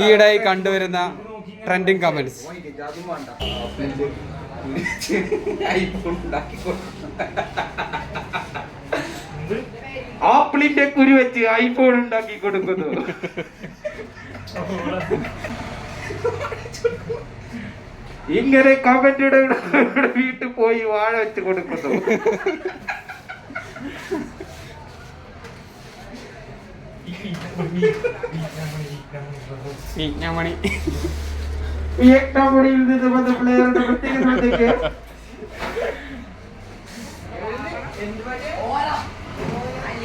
ഈയിടെയായി കണ്ടുവരുന്ന trending comments ആപ്പിളിന്റെ കുരു വെച്ച് ഐഫോൺ ഉണ്ടാക്കി കൊടുക്കുന്നു. ഇങ്ങനെ കമന്റിയുടെ വീട്ടിൽ പോയി വാഴ വെച്ച് കൊടുക്കുന്നു. മണി വിയറ്റ്നാമിൽ നിന്ന് വന്ന പ്ലെയറുടെ പ്രത്യേക ശ്രദ്ധയ്ക്ക്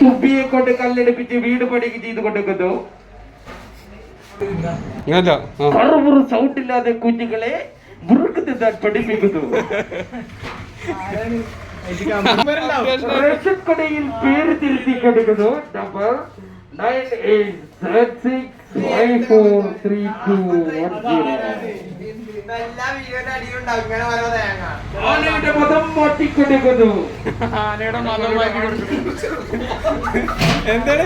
തുപ്പിയെ കൊണ്ട് കല്ലെടുപ്പിച്ച് വീട് പണിക്ക് ചെയ്ത് കൊടുക്കുന്നു ഇങ്ങനല്ലോ ആ കറുമുറു സൗണ്ട് ഇല്ലാതെ കുഞ്ഞുങ്ങളെ മുറുക്ക് തിന്നാൻ പഠിപ്പിക്കുന്നു റേഷൻ കടയിൽ പേര് തിരുത്തി കൊടുക്കുന്നു number nine eight seven six five four three two one ആനയുടെ മതം മാറ്റിക്കൊടുക്കുന്നു ആനയുടെ മതം മാറ്റി കൊടുക്കുന്നു എന്താണ്?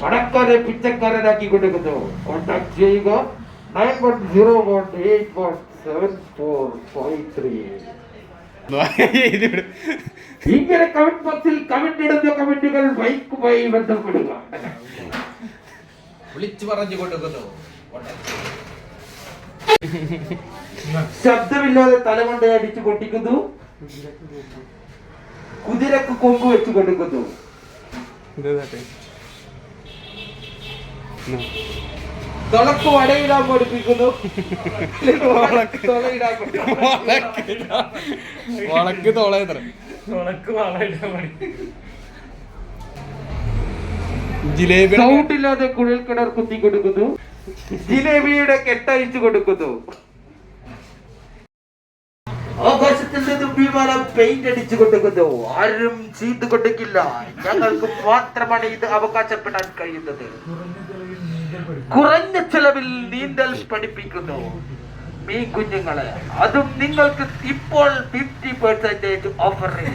പണക്കാരെ പിച്ചക്കാരനാക്കി കൊടുക്കുന്നു കോൺടാക്ട് ചെയ്യുക. Nine one zero one eight one seven four five three ഇങ്ങനെ കമന്റ് ബോക്സിൽ കമന്റ് ഇടുന്ന കമന്റുകൾ ബൈക്കുമായി ബന്ധപ്പെടുക. വിളിച്ചു പറഞ്ഞു കൊടുക്കുന്നു ശബ്ദമില്ലാതെ തലമണ്ട അടിച്ചു പൊട്ടിക്കുന്നു. കുതിരക്ക് കൊമ്പ് വെച്ച് കൊടുക്കുന്നു തുളക്ക് വടയിടാൻ പഠിപ്പിക്കുന്നു. തുളയിടാൻ പഠിപ്പിക്കുന്നു. വളക്ക് തോളയത്ര. ജിലേബി സൗണ്ട് ഇല്ലാതെ കുഴൽ കിണർ കുത്തി കൊടുക്കുന്നു. ജിലേബിയുടെ കെട്ടഴിച്ചു കൊടുക്കുന്നു. നിന്നും പെയിന്റ് അടിച്ചു കൊടുക്കുന്നു ആരും ചെയ്തു കൊടുക്കില്ല ഞങ്ങൾക്ക് മാത്രമാണ് ഇത് അവകാശപ്പെടാൻ കഴിയുന്നത്. കുറഞ്ഞ ചെലവിൽ നീന്തൽ പഠിപ്പിക്കുന്നു. മീൻ കുഞ്ഞുങ്ങളെ അതും നിങ്ങൾക്ക് ഇപ്പോൾ ഫിഫ്റ്റി പെർസെന്റേജ് ഓഫറിൽ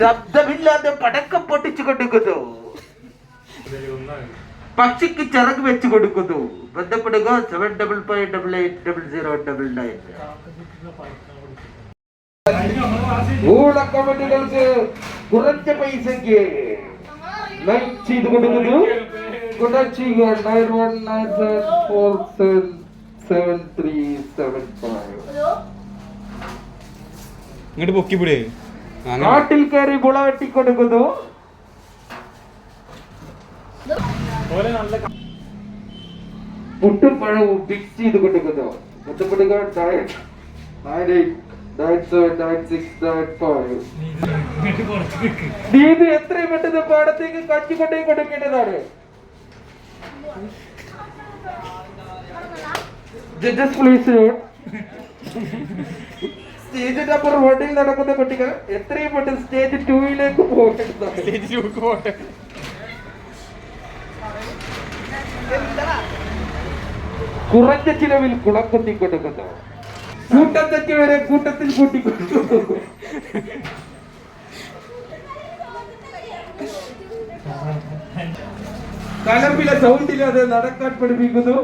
ശബ്ദമില്ലാതെ പടക്കം പൊട്ടിച്ചു കൊടുക്കുന്നു പക്ഷിക്ക് ചിറക് വെച്ച് കൊടുക്കുന്നു. ബന്ധപ്പെടുക. Seven double five double eight double zero double nine കമന്റുകൾക്ക് കുറഞ്ഞ പൈസക്ക് ലൈക്ക് ചെയ്ത് കൊടുക്കുന്നു. കോൺടാക്ട് ചെയ്യുക nine one nine seven four seven seven three seven five ഇങ്ങോട്ട് പൊക്കിപ്പിടേ നാട്ടിൽ കയറി മുള വെട്ടി കൊടുക്കുന്നു പുട്ടും പഴവും മിക്സ് ചെയ്ത് കൊടുക്കുന്നു ബന്ധപ്പെടുക nine nine eight nine seven nine six nine five നീ ഇത് എത്രയും പെട്ടെന്ന് പാടത്തേക്ക് കച്ചിക്കൊണ്ടേ കൊണ്ടേ കൊടുക്കേണ്ടതാണ് ജഡ്ജസ് പ്ലീസ് സ്റ്റേജ് നമ്പർ വണ്ണിൽ നടക്കുന്ന കുട്ടികൾ എത്രയും പെട്ടെന്ന് സ്റ്റേജ് ടൂയിലേക്ക് പോകേണ്ടതാണ്. ചേച്ചിക്ക് പോട്ടെ കുറഞ്ഞ ചിലവിൽ കുളം കുത്തി കൂട്ടത്തെറ്റി വരെ കൂട്ടത്തിൽ കൂട്ടിക്കൊടുക്കുന്നു. കലമ്പിലെ സൗണ്ടില്ലാതെ നടക്കാൻ പഠിപ്പിക്കുന്നു.